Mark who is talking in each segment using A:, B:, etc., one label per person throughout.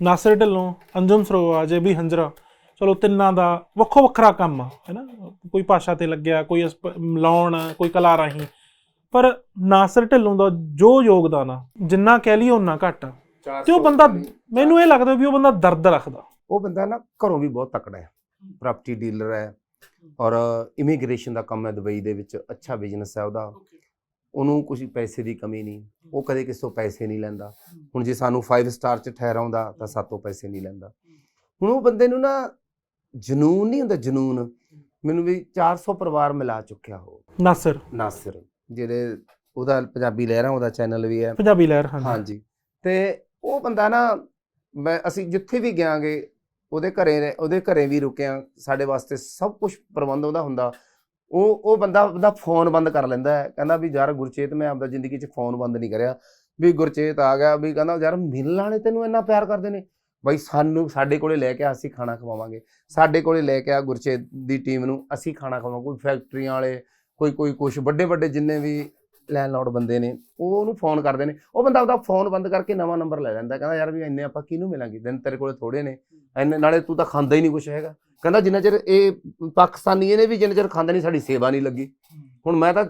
A: ਨਾਸਰ ਢਿੱਲੋਂ ਅੰਜੁਮ ਸਰੋਆ ਜੇ ਵੀ ਹੰਜਰਾ। ਚਲੋ ਤਿੰਨਾਂ ਦਾ ਵੱਖੋ ਵੱਖਰਾ ਕੰਮ ਆ ਹੈਨਾ ਕੋਈ ਭਾਸ਼ਾ ਤੇ ਲੱਗਿਆ ਕੋਈ ਲਾਉਣ ਕੋਈ ਕਲਾ ਰਾਹੀਂ। ਪਰ ਨਾਸਰ ਢਿੱਲੋਂ ਦਾ ਜੋ ਯੋਗਦਾਨ ਆ ਜਿੰਨਾ ਕਹਿ ਲਈ ਉਹਨਾਂ ਘੱਟ ਆ। ਤੇ ਉਹ ਬੰਦਾ ਮੈਨੂੰ ਇਹ ਲੱਗਦਾ ਵੀ ਉਹ ਬੰਦਾ ਦਰਦ ਰੱਖਦਾ।
B: ਉਹ ਬੰਦਾ ਨਾ ਘਰੋਂ ਵੀ ਬਹੁਤ ਤਕੜਾ ਹੈ। ਪ੍ਰਾਪਰਟੀ ਡੀਲਰ ਹੈ ਔਰ ਇਮੀਗ੍ਰੇਸ਼ਨ ਦਾ ਕੰਮ ਹੈ ਦੁਬਈ ਦੇ ਵਿੱਚ। ਅੱਛਾ ਬਿਜ਼ਨਸ ਹੈ ਉਹਦਾ। ਉਹਨੂੰ ਕੁਝ ਪੈਸੇ ਦੀ ਕਮੀ ਨਹੀਂ। ਉਹ ਕਦੇ ਕਿਸੇ ਤੋਂ ਪੈਸੇ ਨਹੀਂ ਲੈਂਦਾ। ਹੁਣ ਜੇ ਸਾਨੂੰ 5 ਸਟਾਰ ਚ ਠਹਿਰਾਉਂਦਾ ਤਾਂ ਸਾਤੋਂ ਪੈਸੇ ਨਹੀਂ ਲੈਂਦਾ। ਹੁਣ ਉਹ ਬੰਦੇ ਨੂੰ ਨਾ ਜਨੂਨ ਨਹੀਂ ਹੁੰਦਾ ਜਨੂਨ। ਮੈਨੂੰ ਵੀ 400 ਪਰਿਵਾਰ ਮਿਲਾ ਚੁੱਕਿਆ ਹੋ
A: ਨਾਸਰ।
B: ਨਾਸਿਰ ਜਿਹੜੇ ਉਹਦਾ ਪੰਜਾਬੀ ਲਹਿਰਾਂ ਉਹਦਾ ਚੈਨਲ ਵੀ ਹੈ।
A: ਪੰਜਾਬੀ ਲਹਿਰ ਹਾਂਜੀ।
B: ਹਾਂਜੀ। ਤੇ ਉਹ ਬੰਦਾ ਨਾ ਮੈਂ ਅਸੀਂ ਜਿੱਥੇ ਵੀ ਗਿਆਂਗੇ ਉਹਦੇ ਘਰੇ ਉਹਦੇ ਘਰੇ ਵੀ ਰੁਕਿਆ ਸਾਡੇ ਵਾਸਤੇ ਸਭ ਕੁਝ ਪ੍ਰਬੰਧ ਉਹਦਾ ਹੁੰਦਾ। ਉਹ ਉਹ ਬੰਦਾ ਉਹਦਾ ਫੋਨ ਬੰਦ ਕਰ ਲੈਂਦਾ ਹੈ। ਕਹਿੰਦਾ ਵੀ ਯਾਰ ਗੁਰਚੇਤ ਮੈਂ ਆਪਦਾ ਜ਼ਿੰਦਗੀ 'ਚ ਫੋਨ ਬੰਦ ਨਹੀਂ ਕਰਿਆ। ਵੀ ਗੁਰਚੇਤ ਆ ਗਿਆ ਵੀ ਕਹਿੰਦਾ ਯਾਰ ਮਿਲਣ ਵਾਲੇ ਤੈਨੂੰ ਇੰਨਾ ਪਿਆਰ ਕਰਦੇ ਨੇ। ਬਈ ਸਾਨੂੰ ਸਾਡੇ ਕੋਲੇ ਲੈ ਕੇ ਆ, ਅਸੀਂ ਖਾਣਾ ਖਵਾਵਾਂਗੇ। ਸਾਡੇ ਕੋਲੇ ਲੈ ਕੇ ਆ ਗੁਰਚੇਤ ਦੀ ਟੀਮ ਨੂੰ ਅਸੀਂ ਖਾਣਾ ਖਵਾਵਾਂਗੇ। ਕੋਈ ਫੈਕਟਰੀਆਂ ਵਾਲੇ ਕੋਈ ਕੋਈ ਕੁਝ ਵੱਡੇ ਵੱਡੇ ਜਿੰਨੇ ਵੀ ਲੈਂਡਲੌਰਡ ਬੰਦੇ ਨੇ ਉਹ ਉਹਨੂੰ ਫੋਨ ਕਰਦੇ ਨੇ ਉਹ ਬੰਦਾ ਉਹਦਾ ਫੋਨ ਬੰਦ ਕਰਕੇ ਨਵਾਂ ਨੰਬਰ ਲੈ ਲੈਂਦਾ ਕਹਿੰਦਾ ਯਾਰ ਵੀ ਇੰਨੇ ਆਪਾਂ ਕਿਹਨੂੰ ਮਿਲਾਂਗੇ ਦਿਨ ਤੇਰੇ ਕੋਲੇ ਥੋੜੇ ਨੇ ਇੰਨੇ ਨਾਲੇ ਤੂੰ ਤਾਂ ਖਾਂਦਾ ਹੀ ਨਹੀਂ ਕੁਝ ਹੈਗਾ। ਕਹਿੰਦਾ ਜਿੰਨਾ ਚਿਰ ਇਹ ਪਾਕਿਸਤਾਨੀ ਇਹਨੇ ਵੀ ਜਿੰਨਾ ਚਿਰ ਖਾਂਦਾ ਨਹੀਂ ਸਾਡੀ ਸੇਵਾ ਨਹੀਂ ਲੱਗੀ। ਹੁਣ ਮੈਂ ਤਾਂ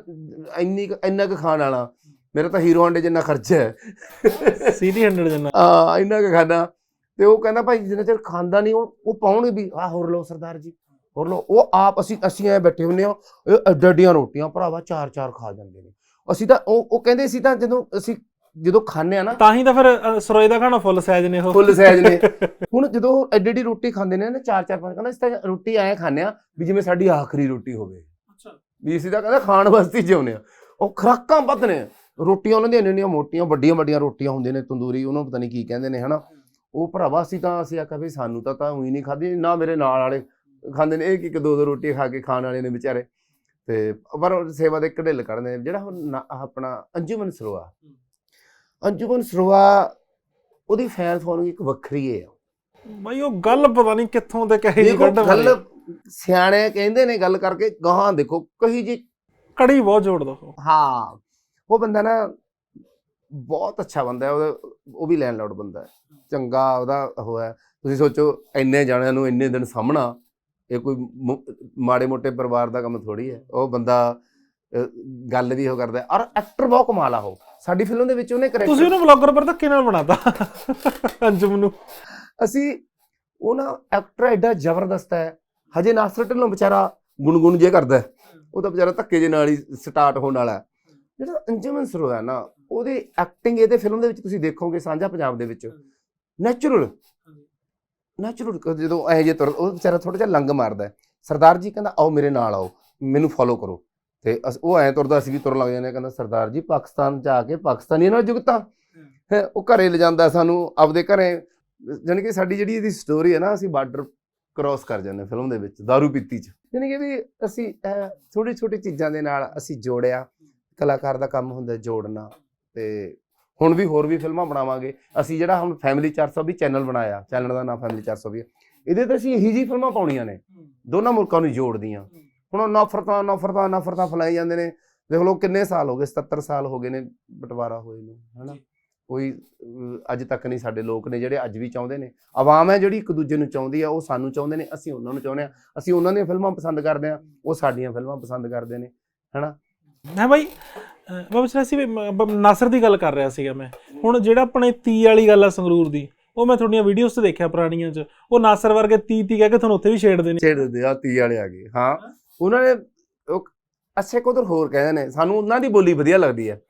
B: ਇੰਨੀ ਇੰਨਾ ਕੁ ਖਾਣ ਵਾਲਾ ਮੇਰਾ ਤਾਂ ਹੀਰੋ ਆਂਡੇ ਜਿੰਨਾ ਖਰਚਾ ਹੈ।
A: ਸੀਡੀ 100 ਜਿੰਨਾ।
B: ਆ ਇੰਨਾ ਕੁ ਖਾਣਾ ਤੇ ਉਹ ਕਹਿੰਦਾ ਭਾਈ ਜਿੰਨਾ ਚਿਰ ਖਾਂਦਾ ਨਹੀਂ ਉਹ ਉਹ ਪਾਉਣਗੇ ਵੀ ਆ ਹੋਰ ਲਓ ਸਰਦਾਰ ਜੀ ਹੋਰ ਲਓ। ਉਹ ਆਪ ਅਸੀਂ ਅਸੀਂ ਐ ਬੈਠੇ ਹੁੰਨੇ ਆ ਐਡੀਆਂ ਰੋਟੀਆਂ ਭਰਾਵਾ ਚਾਰ ਚਾਰ ਖਾ ਜਾਂਦੇ ਨੇ। ਅਸੀਂ ਤਾਂ ਉਹ ਉਹ ਕਹਿੰਦੇ ਸੀ ਤਾਂ ਜਦੋਂ ਅਸੀਂ ਜਦੋਂ ਖਾਂਦੇ ਆ ਨਾ
A: ਤਾਂ ਹੀ ਤਾਂ ਫਿਰ ਅ, ਸਰੋਏ ਦਾ ਖਾਣਾ ਫੁੱਲ ਸਾਈਜ਼ ਨੇ ਉਹ।
B: ਫੁੱਲ ਸਾਈਜ਼ ਨੇ। ਹੁਣ ਜਦੋਂ ਉਹ ਐਡੀ ਐਡੀ ਰੋਟੀ ਖਾਂਦੇ ਨੇ ਨਾ ਚਾਰ ਚਾਰ ਪੰਜ ਕਹਿੰਦਾ ਅਸੀਂ ਤਾਂ ਰੋਟੀ ਐਂ ਖਾਂਦੇ ਆ ਵੀ ਜਿਵੇਂ ਸਾਡੀ ਆਖਰੀ ਰੋਟੀ ਹੋਵੇ।
A: ਅੱਛਾ।
B: ਵੀ ਅਸੀਂ ਤਾਂ ਕਹਿੰਦਾ ਖਾਣ ਵਾਸਤੇ ਹੀ ਜਿਉਂਦੇ ਆ। ਉਹ ਖਰਾਕਾਂ ਵੱਧ ਨੇ। ਰੋਟੀਆਂ ਉਹਨਾਂ ਦੀਆਂ ਇੰਨੀਆਂ ਮੋਟੀਆਂ ਵੱਡੀਆਂ ਵੱਡੀਆਂ ਰੋਟੀਆਂ ਹੁੰਦੀਆਂ ਨੇ ਤੰਦੂਰੀ ਉਹਨੂੰ ਪਤਾ ਨਹੀਂ ਕੀ ਕਹਿੰਦੇ ਨੇ ਹਨਾ। ਉਹ ਭਰਾਵਾ ਅਸੀਂ ਤਾਂ ਅਸੀਂ ਆਖਿਆ ਵੀ ਸਾਨੂੰ ਤਾਂ ਤਾਂ ਉਹੀ ਨਹੀਂ ਖਾਦੀ ਨਾ ਮੇਰੇ ਨਾਲ ਵਾਲੇ ਖਾਂਦੇ ਨੇ। ਇੱਕ ਇੱਕ ਦੋ ਦੋ ਰੋਟੀ ਖਾ ਕੇ ਖਾਣ ਵਾਲੇ ਨੇ ਵਿਚਾਰੇ। ਤੇ ਪਰ ਉਹ ਸੇਵਾ ਦੇ ਕਢਿੱਲ ਕਰਦੇ ਨੇ ਜਿਹੜਾ ਹੁਣ ਨਾ- ਆਪਣਾ ਅੰਜੁਮਨ ਸਰੋਆ। ਅੰਜੁਮਨ ਸਰੋਆ ਉਹਦੀ ਫੈਨ ਫੋਲੋਇੰਗ ਇੱਕ ਵੱਖਰੀ ਹੈ
A: ਬਈ ਉਹ ਗੱਲ ਪਤਾ ਨਹੀਂ ਕਿੱਥੋਂ ਤੇ ਕਹੀ ਜੀ
B: ਦੇਖੋ
A: ਕੱਢ
B: ਗੱਲ ਸਿਆਣੇ ਕਹਿੰਦੇ ਨੇ ਗੱਲ ਕਰਕੇ ਗਾਹਾਂ ਦੇਖੋ ਕਹੀ ਜੀ।
A: ਕੜੀ ਬਹੁਤ ਜੋੜਦਾ ਉਹ
B: ਹਾਂ ਉਹ ਬੰਦਾ ਨਾ ਬਹੁਤ ਅੱਛਾ ਬੰਦਾ ਹੈ ਉਹਦਾ ਉਹ ਵੀ ਲੈਂਡਲੌਰਡ ਬੰਦਾ ਹੈ। ਚੰਗਾ ਉਹਦਾ ਉਹ ਹੈ। ਤੁਸੀਂ ਸੋਚੋ ਇੰਨੇ ਜਾਣਿਆਂ ਨੂੰ ਇੰਨੇ ਦਿਨ ਸਾਹਮਣਾ। ਇਹ ਕੋਈ ਮਾੜੇ ਮੋਟੇ ਪਰਿਵਾਰ ਦਾ ਕੰਮ ਥੋੜੀ ਹੈ। ਉਹ ਬੰਦਾ ਗੱਲ ਵੀ ਉਹ ਕਰਦਾ। ਔਰ ਐਕਟਰ ਬਹੁਤ ਕਮਾਲ ਆ ਉਹ। ਸਾਡੀ ਫਿਲਮ ਦੇ ਵਿੱਚ ਉਹਨੇ
A: ਤੁਸੀਂ
B: ਕਰੈਕਟਰ
A: ਉਹਨੂੰ ਵਲੌਗਰ ਪਰ ਧੱਕੇ ਨਾਲ ਬਣਾਤਾ? ਅੰਜਮ ਨੂੰ।
B: ਅਸੀਂ ਉਹ ਨਾ ਐਕਟਰ ਐਡਾ ਜ਼ਬਰਦਸਤ ਹੈ। ਹਜੇ ਨਾਸਰ ਢਿੱਲੋਂ ਵਿਚਾਰਾ ਗੁਣਗੁਣ ਜੇ ਕਰਦਾ। ਉਹ ਤਾਂ ਵਿਚਾਰਾ ਧੱਕੇ ਜੇ ਨਾਲ ਹੀ ਸਟਾਰਟ ਹੋਣ ਵਾਲਾ ਜਿਹੜਾ ਅੰਜਮਨ ਸਰੋ ਹੈ ਨਾ ਉਹਦੀ ਐਕਟਿੰਗ ਇਹਦੇ ਫਿਲਮ ਦੇ ਵਿੱਚ ਤੁਸੀਂ ਦੇਖੋਗੇ ਸਾਂਝਾ ਪੰਜਾਬ ਦੇ ਵਿੱਚ। ਨੈਚੁਰਲ ਨੈਚੁਰਲ ਜਦੋਂ ਇਹ ਜੇ ਤੁਰ ਉਹ ਵਿਚਾਰਾ ਥੋੜਾ ਜਿਹਾ ਲੰਗ ਮਾਰਦਾ ਹੈ। ਸਰਦਾਰ ਜੀ ਕਹਿੰਦਾ ਆਓ ਮੇਰੇ ਨਾਲ ਆਓ ਮੈਨੂੰ ਫੋਲੋ ਕਰੋ ਤੇ ਅਸ- ਉਹ ਐਂ ਤੁਰਦਾ ਅਸੀਂ ਵੀ ਤੁਰਨ ਲੱਗ ਜਾਂਦੇ ਹਾਂ। ਕਹਿੰਦਾ ਸਰਦਾਰ ਜੀ ਪਾਕਿਸਤਾਨ ਜਾ ਕੇ ਪਾਕਿਸਤਾਨੀਆਂ ਨਾਲ ਜੁਗਤਾ ਹੈਂ, ਉਹ ਘਰੇ ਲਿਜਾਂਦਾ ਸਾਨੂੰ ਆਪਦੇ ਘਰੇ ਜਾਣੀ ਕਿ ਸਾਡੀ ਜਿਹੜੀ ਇਹਦੀ ਸਟੋਰੀ ਹੈ ਨਾ ਅਸੀਂ ਬਾਰਡਰ ਕ੍ਰਾਸ ਕਰ ਜਾਂਦੇ ਫਿਲਮ ਦੇ ਵਿੱਚ दारू ਪੀਤੀ ਚ ਜਾਣੀ ਕਿ ਵੀ ਅਸੀਂ ਛੋਟੀ ਛੋਟੀ ਚੀਜ਼ਾਂ ਦੇ ਨਾਲ ਅਸੀਂ ਜੋੜਿਆ ਕਲਾਕਾਰ ਦਾ ਕੰਮ ਹੁੰਦਾ ਜੋੜਨਾ ਤੇ ਹੁਣ ਵੀ ਹੋਰ ਵੀ ਫਿਲਮਾਂ ਬਣਾਵਾਂਗੇ। ਅਸੀਂ ਜਿਹੜਾ ਹੁਣ ਫੈਮਿਲੀ 400 ਵੀ ਚੈਨਲ ਬਣਾਇਆ ਚੈਨਲ ਦਾ ਨਾਮ ਫੈਮਿਲੀ 400 ਵੀ ਹੈ। ਇਹਦੇ ਤੇ ਅਸੀਂ ਇਹੀ ਜੀ ਫਿਲਮਾਂ ਪਾਉਣੀਆਂ ਨੇ। ਦੋਨਾਂ ਮੁਲਕਾਂ ਨੂੰ ਜੋੜਦੀਆਂ। ਹੁਣ ਉਹ ਨਫ਼ਰਤਾਂ ਨਫ਼ਰਤਾਂ ਨਫ਼ਰਤਾਂ ਫੈਲਾਈ ਜਾਂਦੇ ਨੇ। ਦੇਖ ਲਓ ਕਿੰਨੇ ਸਾਲ ਹੋ ਗਏ 77 ਸਾਲ ਹੋ ਗਏ ਨੇ ਬਟਵਾਰਾ ਹੋਏ ਨੂੰ ਹਨਾ? ਕੋਈ ਅੱਜ ਤੱਕ ਨਹੀਂ ਸਾਡੇ ਲੋਕ ਨੇ ਜਿਹੜੇ ਅੱਜ ਵੀ ਚਾਹੁੰਦੇ ਨੇ। ਆਵਾਮ ਹੈ ਜਿਹੜੀ ਇੱਕ ਦੂਜੇ ਨੂੰ ਚਾਹੁੰਦੀ ਆ ਉਹ ਸਾਨੂੰ ਚਾਹੁੰਦੇ ਨੇ ਅਸੀਂ ਉਹਨਾਂ ਨੂੰ ਚਾਹੁੰਦੇ ਆ। ਅਸੀਂ ਉਹਨਾਂ ਦੀਆਂ ਫਿਲਮਾਂ ਪਸੰਦ ਕਰਦੇ ਆ ਉਹ ਸਾਡੀਆਂ ਫਿਲਮਾਂ ਪਸੰਦ ਕਰਦੇ ਨੇ ਹਨਾ?
A: ਮੈਂ ਬਾਈ ਅਹ ਮੈਂ ਨਾਸਰ ਦੀ ਗੱਲ ਕਰ ਰਿਹਾ ਸੀਗਾ ਮੈਂ। ਹੁਣ ਜਿਹੜਾ ਆਪਣੇ ਤੀ ਵਾਲੀ ਗੱਲ ਆ ਸੰਗਰੂਰ ਦੀ, ਉਹ ਮੈਂ ਤੁਹਾਡੀਆਂ ਵੀਡੀਓਜ਼ ਤੇ ਦੇਖਿਆ ਪੁਰਾਣੀਆਂ 'ਚ। ਉਹ ਨਾਸਰ ਵਰਗੇ ਤੀ ਤੀ ਕਹਿ ਕੇ ਤੁਹਾਨੂੰ ਉੱਥੇ ਵੀ ਛੇੜਦੇ ਨੇ
B: ਛੇੜਦੇ ਆ ਤੀ ਵਾਲੇ ਆ ਗਏ। ਹਾਂ, ਉਹਨਾਂ ਨੇ ਉਹ ਅੱਛੇ ਕੋਦਰ ਹੋਰ ਕਹਿੰਦੇ ਨੇ, ਸਾਨੂੰ ਉਹਨਾਂ ਦੀ ਬੋਲੀ ਵਧੀਆ ਲੱਗਦੀ ਹੈ।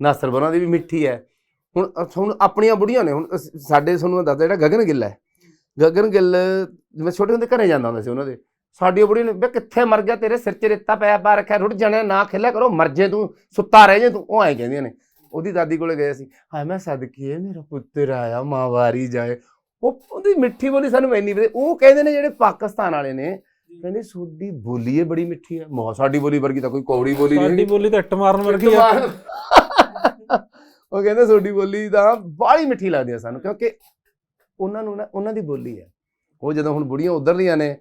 B: ਨਾਸਰ ਬਰਾਂ ਦੀ ਵੀ ਮਿੱਠੀ ਹੈ। ਹੁਣ ਹੁਣ ਆਪਣੀਆਂ ਬੁੜੀਆਂ ਨੇ, ਹੁਣ ਸਾਡੇ ਤੁਹਾਨੂੰ ਦੱਸਦਾ, ਜਿਹੜਾ ਗਗਨ ਗਿੱਲ ਹੈ। ਗਗਨ ਗਿੱਲ ਮੈਂ ਛੋਟੇ ਹੁੰਦੇ ਘਰੇ ਜਾਂਦਾ ਹੁੰਦਾ ਸੀ ਉਹਨਾਂ ਦੇ। ਸਾਡੀਆਂ ਬੁੜੀਆਂ ਨੇ ਵੇ ਕਿੱਥੇ ਮਰ ਗਿਆ? ਤੇਰੇ ਸਿਰ 'ਚ ਰੇਤਾ ਪਿਆ ਪਾ ਰੱਖਿਆ ਰੁੱਟ ਜਾਣਾ ਨਾ ਖੇਲਿਆ ਕਰੋ ਮਰ ਜੇ ਤੂੰ ਸੁੱਤਾ ਰਹਿ ਜੇ ਤੂੰ। ਉਹ ਐਂ ਕਹਿੰਦੀਆਂ ਨੇ। ਉਹਦੀ ਦਾਦੀ ਕੋਲੇ ਗਏ ਸੀ। ਹਾਏ ਮੈਂ ਸਦਕੀਏ ਮੇਰਾ ਪੁੱਤਰ ਆਇਆ ਮਾਂ ਵਾਰੀ ਜਾਏ। ਉਹ ਉਹਦੀ ਮਿੱਠੀ ਬੋਲੀ ਸਾਨੂੰ ਇੰਨੀ ਵਧੀਆ ਉਹ ਕਹਿੰਦੇ ਨੇ ਜਿਹੜੇ ਪਾਕਿਸਤਾਨ ਵਾਲੇ ਨੇ ਕਹਿੰਦੇ ਤੁਹਾਡੀ ਬੋਲੀ ਹੈ ਬੜੀ ਮਿੱਠੀ ਹੈ। ਮਾ ਸਾਡੀ ਬੋਲੀ ਵਰਗੀ ਤਾਂ ਕੋਈ ਕੌੜੀ ਬੋਲੀ ਨਹੀਂ
A: ਸਾਡੀ। ਬੋਲੀ ਤਾਂ ਇੱਟ ਮਾਰਨ ਵਰਗੀ ਆ।
B: ਉਹ ਕਹਿੰਦੇ ਤੁਹਾਡੀ ਬੋਲੀ ਤਾਂ ਬਾਹਲੀ ਮਿੱਠੀ ਲੱਗਦੀ ਆ ਸਾਨੂੰ ਕਿਉਂਕਿ ਉਹਨਾਂ ਨੂੰ ਨਾ ਉਹਨਾਂ ਦੀ ਬੋਲੀ ਹੈ। ਉਹ ਜਦੋਂ ਹੁਣ ਬੁੜੀਆਂ ਉਧਰਲੀਆਂ ਨੇ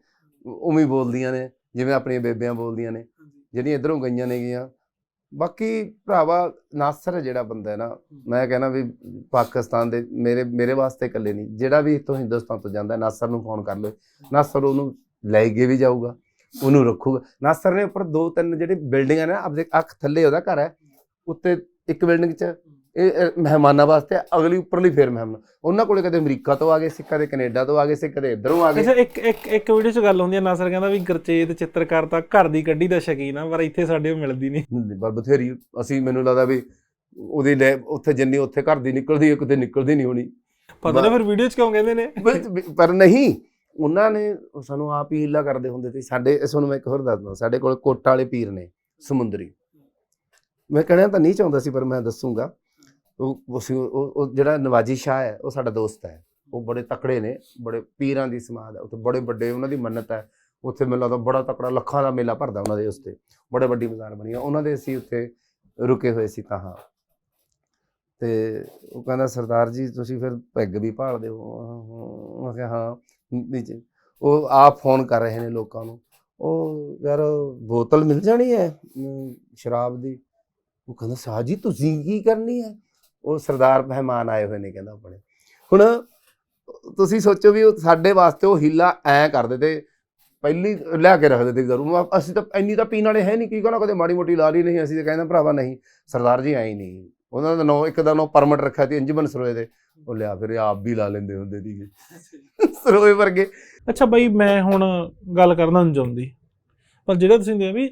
B: ਉਵੇਂ ਬੋਲਦੀਆਂ ਨੇ ਜਿਵੇਂ ਆਪਣੀਆਂ ਬੇਬਿਆਂ ਬੋਲਦੀਆਂ ਨੇ ਜਿਹੜੀਆਂ ਇਧਰੋਂ ਗਈਆਂ ਨੇ ਗੀਆਂ ਬਾਕੀ ਭਰਾਵਾ ਨਾਸਰ ਜਿਹੜਾ ਬੰਦਾ ਹੈ ਨਾ ਮੈਂ ਕਹਿੰਦਾ ਵੀ ਪਾਕਿਸਤਾਨ ਦੇ ਮੇਰੇ ਮੇਰੇ ਵਾਸਤੇ ਇਕੱਲੇ ਨਹੀਂ ਜਿਹੜਾ ਵੀ ਇੱਥੋਂ ਹਿੰਦੁਸਤਾਨ ਤੋਂ ਜਾਂਦਾ ਨਾਸਰ ਨੂੰ ਫੋਨ ਕਰ ਲਓ। ਨਾਸਰ ਉਹਨੂੰ ਲੈ ਕੇ ਵੀ ਜਾਊਗਾ ਉਹਨੂੰ ਰੱਖੂਗਾ। ਨਾਸਰ ਨੇ ਉੱਪਰ ਦੋ ਤਿੰਨ ਜਿਹੜੀ ਬਿਲਡਿੰਗਾਂ ਨੇ ਆਪਦੇ ਅੱਖ ਥੱਲੇ ਉਹਦਾ ਘਰ ਹੈ। ਉੱਤੇ ਇੱਕ ਬਿਲਡਿੰਗ 'ਚ ਇਹ ਮਹਿਮਾਨਾਂ ਵਾਸਤੇ ਅਗਲੀ ਉੱਪਰਲੀ ਫੇਰ ਮਹਿਮਾਨ ਉਹਨਾਂ ਕੋਲੇ ਕਦੇ ਅਮਰੀਕਾ ਤੋਂ ਆ ਗਏ ਸੀ ਕਦੇ ਕੈਨੇਡਾ ਤੋਂ ਆ ਗਏ ਸੀ ਕਦੇ ਇੱਧਰੋਂ ਆ ਗਏ
A: ਅੱਛਾ ਇੱਕ ਇੱਕ ਇੱਕ ਵੀਡੀਓ 'ਚ ਗੱਲ ਹੁੰਦੀ ਹੈ ਨਾਸਰ ਕਹਿੰਦਾ ਵੀ ਗਰਚੇਤ ਚਿੱਤਰਕਾਰ ਤਾਂ ਘਰ ਦੀ ਕੱਢੀ ਦਾ ਸ਼ਕੀਨ ਆ ਪਰ ਇੱਥੇ ਸਾਡੇ ਉਹ ਮਿਲਦੀ ਨਹੀਂ।
B: ਪਰ ਬਥੇਰੀ ਅਸੀਂ ਮੈਨੂੰ ਲੱਗਦਾ ਵੀ ਉਹਦੀ ਲੈ ਉੱਥੇ ਜਿੰਨੀ ਉੱਥੇ ਘਰ ਦੀ ਨਿਕਲਦੀ ਹੈ ਕਿਤੇ ਨਿਕਲਦੀ ਨਹੀਂ ਹੋਣੀ।
A: ਪਤਾ ਨਹੀਂ ਫਿਰ ਵੀਡੀਓ 'ਚ ਕਿਉਂ ਕਹਿੰਦੇ ਨੇ?
B: ਪਰ- ਪਰ ਨਹੀਂ ਉਹਨਾਂ ਨੇ ਸਾਨੂੰ ਆਪ ਹੀ ਹੀਲਾ ਕਰਦੇ ਹੁੰਦੇ ਸੀ। ਸਾਡੇ ਤੁਹਾਨੂੰ ਮੈਂ ਇੱਕ ਹੋਰ ਦੱਸਦਾ ਸਾਡੇ ਕੋਲ ਕੋਟਾ ਵਾਲੇ ਪੀਰ ਨੇ ਸਮੁੰਦਰੀ। ਮੈਂ ਕਹਿਣਾ ਤਾਂ ਨਹੀਂ ਚਾਹੁੰਦਾ ਸੀ ਪਰ ਮੈਂ ਦੱਸੂਗਾ। ਉਹ ਉਹ ਜਿਹੜਾ ਨਵਾਜੀ ਸ਼ਾਹ ਹੈ, ਉਹ ਸਾਡਾ ਦੋਸਤ ਹੈ। ਉਹ ਬੜੇ ਤਕੜੇ ਨੇ, ਬੜੇ ਪੀਰਾਂ ਦੀ ਸਮਾਦ ਹੈ। ਉੱਥੇ ਬੜੇ ਵੱਡੇ ਉਹਨਾਂ ਦੀ ਮੰਨਤ ਹੈ। ਉੱਥੇ ਮੇਲਾ ਲੱਗਦਾ ਬੜਾ ਤਕੜਾ ਲੱਖਾਂ ਦਾ ਮੇਲਾ ਭਰਦਾ ਉਹਨਾਂ ਦੇ ਉਸਤੇ। ਬੜੇ ਵੱਡੀ ਬਾਜ਼ਾਰ ਬਣੀ ਹੈ। ਉਹਨਾਂ ਦੇ ਅਸੀਂ ਉੱਥੇ ਰੁਕੇ ਹੋਏ ਸੀ ਤਾਂ ਹਾਂ। ਤੇ ਉਹ ਕਹਿੰਦਾ, ਸਰਦਾਰ ਜੀ, ਤੁਸੀਂ ਫਿਰ ਪੈਗ ਵੀ ਭਾਲਦੇ ਹੋ ਮੈਂ ਕਿਹਾ, ਹਾਂ ਉਹ ਆਪ ਫੋਨ ਕਰ ਰਹੇ ਨੇ ਲੋਕਾਂ ਨੂੰ। ਉਹ ਯਾਰ, ਬੋਤਲ ਮਿਲ ਜਾਣੀ ਹੈ ਸ਼ਰਾਬ ਦੀ? ਉਹ ਕਹਿੰਦਾ, ਸ਼ਾਹ ਜੀ, ਤੁਸੀਂ ਕੀ ਕਰਨੀ ਹੈ? ਉਹ ਸਰਦਾਰ ਮਹਿਮਾਨ ਆਏ ਹੋਏ ਨੇ ਕਹਿੰਦਾ ਆਪਣੇ। ਹੁਣ ਤੁਸੀਂ ਸੋਚੋ ਵੀ ਉਹ ਸਾਡੇ ਵਾਸਤੇ ਉਹ ਹੀਲਾ ਐ ਕਰਦੇ ਤੇ ਪਹਿਲੀ ਲਿਆ ਕੇ ਰੱਖਦੇ ਤੇ ਜ਼ਰੂਰ ਅਸੀਂ ਤਾਂ ਇੰਨੀ ਤਾਂ ਪੀਣ ਵਾਲੇ ਹੈ ਨਹੀਂ ਕੀ ਕਹਣਾ ਕਦੇ ਮਾੜੀ ਮੋਟੀ ਲਾ ਲਈ ਨਹੀਂ ਅਸੀਂ ਤਾਂ ਕਹਿੰਦੇ ਭਰਾਵਾ ਨਹੀਂ ਸਰਦਾਰ ਜੀ ਐ ਨਹੀਂ। ਉਹਨਾਂ ਦਾ ਨਾਂ ਇੱਕ ਦਾ ਨਾਂ ਪਰਮਿਟ ਰੱਖਿਆ ਸੀ ਅੰਜਮਨ ਸਰੋਏ ਦੇ। ਉਹ ਲਿਆ ਫਿਰ ਆਪ ਵੀ ਲਾ ਲੈਂਦੇ ਹੁੰਦੇ ਸੀਗੇ। ਸਰੋਏ ਵਰਗੇ।
A: ਅੱਛਾ ਬਈ ਮੈਂ ਹੁਣ ਗੱਲ ਕਰਨਾ ਨਹੀਂ ਚਾਹੁੰਦੀ। ਪਰ ਜਿਹੜਾ ਤੁਸੀਂ ਦੇ ਵੀ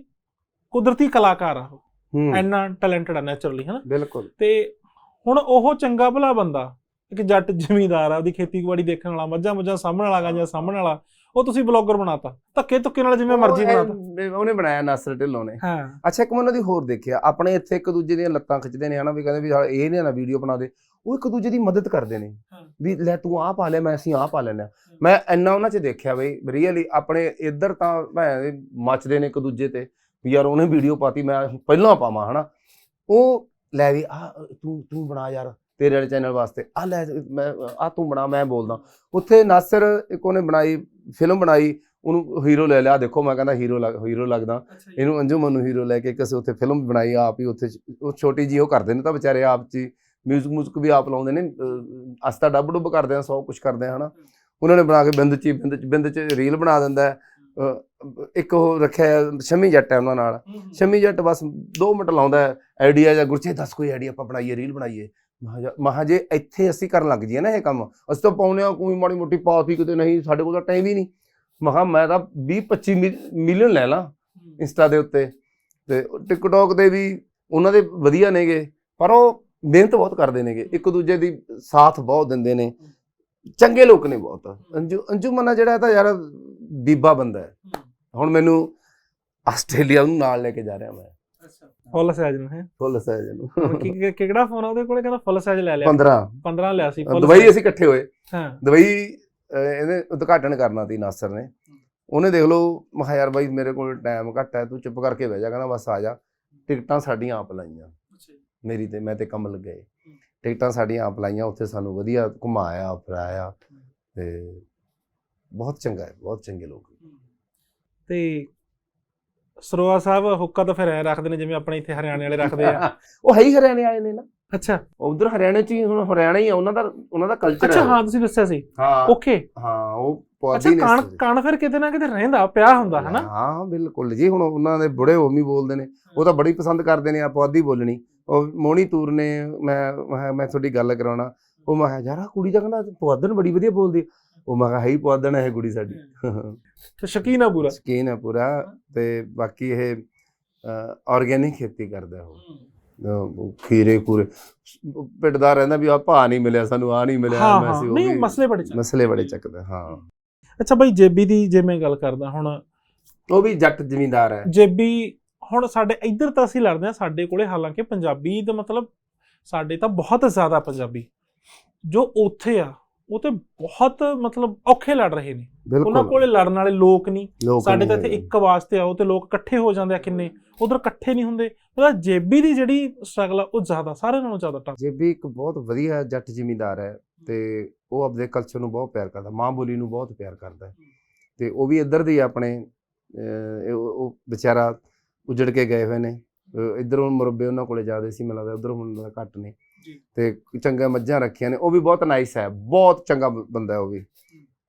A: ਕੁਦਰਤੀ ਕਲਾਕਾਰ ਆ ਉਹ ਇੰਨਾ ਟੈਲੈਂਟਡ ਆ ਨੇਚਰਲੀ ਹਨਾ?
B: ਬਿਲਕੁਲ।
A: ਤੇ ਹੁਣ ਉਹ ਚੰਗਾ ਭਲਾ ਬੰਦਾ ਇੱਕ ਜੱਟ ਜ਼ਮੀਂਦਾਰ ਆ ਉਹਦੀ ਖੇਤੀਬਾੜੀ ਦੇਖਣ ਵਾਲਾ ਮੱਝਾਂ ਮੁੱਝਾਂ ਸਾਹਮਣ ਵਾਲਾ ਗਾਂਜਾਂ ਸਾਹਮਣ ਵਾਲਾ ਉਹ ਤੁਸੀਂ ਬਲੌਗਰ ਬਣਾਤਾ ਧੱਕੇ ਧੁੱਕੇ ਨਾਲ ਜਿਵੇਂ ਮਰਜ਼ੀ ਬਣਾਤਾ।
B: ਉਹਨੇ ਬਣਾਇਆ ਨਾਸਰ ਢਿੱਲੋਂ ਨੇ।
A: ਹਾਂ।
B: ਅੱਛਾ ਇੱਕ ਮੈਂ ਉਹਨਾਂ ਦੀ ਹੋਰ ਦੇਖਿਆ ਆਪਣੇ ਇੱਥੇ ਇੱਕ ਦੂਜੇ ਦੀਆਂ ਲੱਤਾਂ ਖਿੱਚਦੇ ਨੇ ਹਨਾ ਵੀ ਕਹਿੰਦੇ ਵੀ ਇਹ ਨੇ ਨਾ ਵੀਡੀਓ ਬਣਾ ਦੇ ਉਹ ਇੱਕ ਦੂਜੇ ਦੀ ਮਦਦ ਕਰਦੇ ਨੇ। ਵੀ ਲੈ ਤੂੰ ਆਹ ਪਾ ਲੈ ਮੈਂ ਅਸੀਂ ਆਹ ਪਾ ਲੈਣਾ ਮੈਂ ਇੰਨਾ ਉਹਨਾਂ 'ਚ ਦੇਖਿਆ ਬਈ ਰੀਅਲੀ ਆਪਣੇ ਇੱਧਰ ਤਾਂ ਦੇ ਮੱਚਦੇ ਨੇ ਇੱਕ ਦੂਜੇ ਤੇ ਵੀ ਯਾਰ ਉਹਨੇ ਵੀਡੀਓ ਪਾਤੀ ਮੈਂ ਪਹਿਲਾਂ ਪਾਵਾਂ ਹਨਾ। ਉਹ ਲੈ ਵੀ ਆ ਤੂੰ ਤੂੰ ਬਣਾ ਯਾਰ ਤੇਰੇ ਵਾਲੇ ਚੈਨਲ ਵਾਸਤੇ। ਆ ਲੈ ਮੈਂ ਆ ਤੂੰ ਬਣਾ ਮੈਂ ਬੋਲਦਾ। ਉੱਥੇ ਨਾਸਰ ਇੱਕ ਉਹਨੇ ਬਣਾਈ ਫਿਲਮ ਬਣਾਈ ਉਹਨੂੰ ਹੀਰੋ ਲੈ ਲਿਆ। ਦੇਖੋ ਮੈਂ ਕਹਿੰਦਾ ਹੀਰੋ ਹੀਰੋ ਲੱਗਦਾ। ਇਹਨੂੰ ਅੰਜੁਮਨ ਨੂੰ ਹੀਰੋ ਲੈ ਕੇ ਇੱਕ ਅਸੀਂ ਉੱਥੇ ਫਿਲਮ ਬਣਾਈ ਆਪ ਹੀ ਉੱਥੇ ਉਹ ਛੋਟੀ ਜੀ ਉਹ ਕਰਦੇ ਨੇ ਤਾਂ ਵਿਚਾਰੇ ਆਪ ਚ ਮਿਊਜ਼ਿਕ ਮੁਜ਼ਿਕ ਵੀ ਆਪ ਲਾਉਂਦੇ ਨੇ। ਅਸਤਾ ਡੱਬ ਡੁੱਬ ਕਰਦੇ ਆ ਸੌ ਕੁਝ ਕਰਦੇ ਆ ਹਨਾ। ਉਹਨਾਂ ਨੇ ਬਣਾ ਕੇ ਬਿੰਦ ਚ ਬਿੰਦ ਚ ਬਿੰਦ ਚ ਰੀਲ ਬਣਾ ਦਿੰਦਾ ਇੱਕ ਉਹ ਰੱਖਿਆ ਸ਼ਮੀ ਜੱਟ ਹੈ ਉਹਨਾਂ ਨਾਲ। ਸ਼ਮੀ ਜੱਟ ਬਸ 2 ਮਿੰਟ ਲਾਉਂਦਾ ਆਈਡੀਆ ਜਾਂ ਗੁਰਚੇ ਦੱਸ ਕੋਈ ਆਈਡੀਆ ਆਪਾਂ ਬਣਾਈਏ ਰੀਲ ਬਣਾਈਏ। ਮਹਾ ਜਾ- ਇੱਥੇ ਅਸੀਂ ਕਰਨ ਲੱਗ ਜੀਏ ਨਾ ਇਹ ਕੰਮ ਅਸੀਂ ਤਾਂ ਪਾਉਨੇ ਆ ਕੋਈ ਮਾੜੀ ਮੋਟੀ ਪਾਤੀ ਕਿਤੇ ਨਹੀਂ ਸਾਡੇ ਕੋਲ ਤਾਂ ਟਾਈਮ ਹੀ ਨਹੀਂ। ਮਹਾ ਮੈਂ ਤਾਂ 20 25 ਮਿਲੀਅਨ ਲੈ ਲਾਂ ਇੰਸਟਾ ਦੇ ਉੱਤੇ। ਤੇ ਟਿਕਟੌਕ ਦੇ ਵੀ ਉਹਨਾਂ ਦੇ ਵਧੀਆ ਨੇਗੇ ਪਰ ਉਹ ਮਿਹਨਤ ਬਹੁਤ ਕਰਦੇ ਨੇਗੇ। ਇੱਕ ਦੂਜੇ ਦੀ ਸਾਥ ਬਹੁਤ ਦਿੰਦੇ ਨੇ। ਚੰਗੇ ਲੋਕ ਨੇ ਬਹੁਤ। ਅੰਜੂ ਅੰਜੁਮਨਾ ਜਿਹੜਾ ਤਾਂ ਯਾਰ ਬੀਬਾ ਬੰਦਾ ਹੈ। ਹੁਣ ਮੈਨੂੰ ਆਸਟ੍ਰੇਲੀਆ ਨੂੰ ਨਾਲ ਲੈ ਕੇ ਜਾ ਰਿਹਾ ਮੈਂ।
A: ਫੁੱਲ ਸਾਈਜ਼ ਨੂੰ ਹੈ?
B: ਫੁੱਲ ਸਾਈਜ਼ ਨੂੰ।
A: ਕੀ ਕਿਹੜਾ ਫੋਨ ਆ ਉਹਦੇ ਕੋਲੇ? ਕਹਿੰਦਾ ਫੁੱਲ ਸਾਈਜ਼ ਲੈ ਲਿਆ।
B: 15
A: 15 ਲਿਆ ਸੀ size।
B: ਅਸੀਂ ਇਕੱਠੇ ਹੋਏ।
A: ਹਾਂ।
B: ਦੁਬਈ ਅਹ, ਇਹਨੇ ਉਦਘਾਟਨ ਕਰਨਾ ਸੀ ਨਾਸਰ ਨੇ। ਉਹਨੇ ਦੇਖ ਲਓ ਮੈਂ ਕਿਹਾ ਯਾਰ ਬਾਈ ਮੇਰੇ ਕੋਲ ਟਾਈਮ ਘੱਟ ਹੈ ਤੂੰ ਚੁੱਪ ਕਰਕੇ ਬਹਿ ਜਾ ਕਹਿੰਦਾ ਬਸ ਆ ਜਾ। ਟਿਕਟਾਂ ਸਾਡੀਆਂ ਆਪ ਲਾਈਆਂ। ਮੇਰੀ ਤੇ ਮੈਂ ਤੇ ਕੰਮ ਲੱਗੇ। ਟਿਕਟਾਂ ਸਾਡੀਆਂ ਆਪ ਲਾਈਆਂ ਉੱਥੇ ਸਾਨੂੰ ਵਧੀਆ ਘੁਮਾਇਆ ਫਿਰਾਇਆ। ਤੇ ਬਹੁਤ ਚੰਗਾ ਹੈ ਬਹੁਤ ਚੰਗੇ ਲੋਕ
A: ਤੇ ਸਰੋਆ ਸਾਹਿਬ ਹੁੱਕਾ ਤਾਂ ਫਿਰ ਐ ਰੱਖਦੇ ਨੇ ਜਿਵੇਂ ਆਪਣੇ ਇੱਥੇ ਹਰਿਆਣੇ ਵਾਲੇ ਰੱਖਦੇ ਆ।
B: ਉਹ ਹੈ ਹੀ ਹਰਿਆਣੇ ਵਾਲੇ ਨੇ ਨਾ।
A: ਅੱਛਾ।
B: ਉਧਰ ਹਰਿਆਣੇ ਚ ਹੀ ਹੁਣ ਹਰਿਆਣਾ ਹੀ ਆ ਉਹਨਾਂ ਦਾ ਉਹਨਾਂ ਦਾ ਕਲਚਰ
A: ਅੱਛਾ
B: ਹੈ।
A: ਤੁਸੀਂ ਦੱਸਿਆ ਸੀ।
B: ਹਾਂ।
A: ਓਕੇ।
B: ਹਾਂ ਉਹ
A: ਅੱਛਾ ਕਣ ਕਣ ਫਿਰ ਕਿਤੇ ਨਾ ਕਿਤੇ ਰਹਿੰਦਾ ਪਿਆ ਹੁੰਦਾ ਹਨਾ?
B: ਹਾਂ ਬਿਲਕੁਲ। ਜੀ ਹੁਣ ਉਹਨਾਂ ਦੇ ਬੁੜੇ ਹੋਮੀ ਬੋਲਦੇ ਨੇ ਉਹ ਤਾਂ ਬੜੀ ਪਸੰਦ ਕਰਦੇ ਨੇ ਆ ਪੁਆਧੀ ਬੋਲਣੀ। ਉਹ ਮੋਣੀ ਤੂਰ ਨੇ ਮੈਂ ਮੈਂ ਤੁਹਾਡੀ ਗੱਲ ਕਰਾਉਣਾ। ਉਹ ਮੈਂ ਯਾਰ ਕੁੜੀ ਤਾਂ ਕਹਿੰਦਾ ਪੁਆਧਨ ਬੜੀ ਵਧੀਆ ਬੋਲਦੀ। ਉਹ ਮੈਂ ਕਿਹਾ ਹੈ ਹੀ ਪੁਆਧਨ ਹੈ ਇਹ ਕੁੜੀ ਸਾਡੀ।
A: ਤੇ ਸ਼ਕੀਨ ਆ ਪੂਰਾ?
B: ਸਕੀਨ ਪੂਰਾ ਤੇ ਬਾਕੀ ਇਹ ਆਰਗੇਨਿਕ ਖੇਤੀ ਕਰਦਾ ਉਹ। ਅਹ ਖੀਰੇ ਖੂਰੇ ਪਿੰਡਦਾ ਰਹਿੰਦਾ ਵੀ ਆ ਭਾ ਨਹੀਂ ਮਿਲਿਆ ਸਾਨੂੰ ਆ ਨਹੀਂ ਮਿਲਿਆ
A: ਹਾਂ
B: ਉਹ
A: ਨਹੀਂ
B: ਵੀ
A: ਮਸਲੇ ਬੜੇ ਚੱਲ
B: ਮਸਲੇ ਬੜੇ ਚੱਕਦਾ ਹਾਂ।
A: ਅੱਛਾ ਬਾਈ ਜੇਬੀ ਦੀ ਜੇ ਮੈਂ ਗੱਲ ਕਰਦਾ ਹੁਣ
B: ਉਹ ਵੀ ਜੱਟ ਜ਼ਿਮੀਂਦਾਰ ਹੈ।
A: ਜੇਬੀ ਹੁਣ ਸਾਡੇ ਇੱਧਰ ਤਾਂ ਅਸੀਂ ਲੜਦੇ ਆ ਸਾਡੇ ਕੋਲੇ ਹਾਲਾਂਕਿ ਪੰਜਾਬੀ ਦਾ ਮਤਲਬ ਸਾਡੇ ਤਾਂ ਬਹੁਤ ਜ਼ਿਆਦਾ ਪੰਜਾਬੀ। ਜੋ ਉੱਥੇ ਆ ਉਹ ਤੇ ਬਹੁਤ ਮਤਲਬ ਔਖੇ ਲੜ ਰਹੇ ਨੇ। ਉਹਨਾਂ ਕੋਲੇ ਲੜਨ ਵਾਲੇ ਲੋਕ ਨਹੀਂ। ਸਾਡੇ ਤਾਂ ਇੱਥੇ। ਇੱਕ ਵਾਸਤੇ ਆਓ ਤੇ ਲੋਕ ਇਕੱਠੇ ਹੋ ਜਾਂਦੇ ਆ ਕਿੰਨੇ। ਉਧਰ ਇਕੱਠੇ ਨਹੀਂ ਹੁੰਦੇ। ਉਹਦਾ ਜੇਬੀ ਦੀ ਜਿਹੜੀ ਸਟਰਗਲ ਆ ਉਹ ਜ਼ਿਆਦਾ ਸਾਰਿਆਂ ਨਾਲੋਂ ਜ਼ਿਆਦਾ ਟਫ
B: ਜੇਬੀ ਇੱਕ ਬਹੁਤ ਵਧੀਆ ਜੱਟ ਜ਼ਿਮੀਂਦਾਰ ਹੈ ਤੇ ਉਹ ਆਪਣੇ ਕਲਚਰ ਨੂੰ ਬਹੁਤ ਪਿਆਰ ਕਰਦਾ ਮਾਂ ਬੋਲੀ ਨੂੰ ਬਹੁਤ ਪਿਆਰ ਕਰਦਾ ਤੇ ਉਹ ਵੀ ਇੱਧਰ ਦੇ ਆਪਣੇ ਉਹ ਵਿਚਾਰਾ ਉਜੜ ਕੇ ਗਏ ਹੋਏ ਨੇ। ਇੱਧਰੋਂ ਮੁਰੱਬੇ ਉਹਨਾਂ ਕੋਲੇ ਜ਼ਿਆਦੇ ਸੀ ਮੈਨੂੰ ਲੱਗਦਾ ਉਧਰੋਂ ਹੁਣ ਘੱਟ ਨੇ। ਤੇ ਚੰਗਾ ਮੱਝਾਂ ਰੱਖੀਆਂ ਨੇ ਉਹ ਵੀ ਬਹੁਤ ਨਾਈਸ ਹੈ ਬਹੁਤ ਚੰਗਾ ਬੰਦਾ ਹੈ ਉਹ ਵੀ।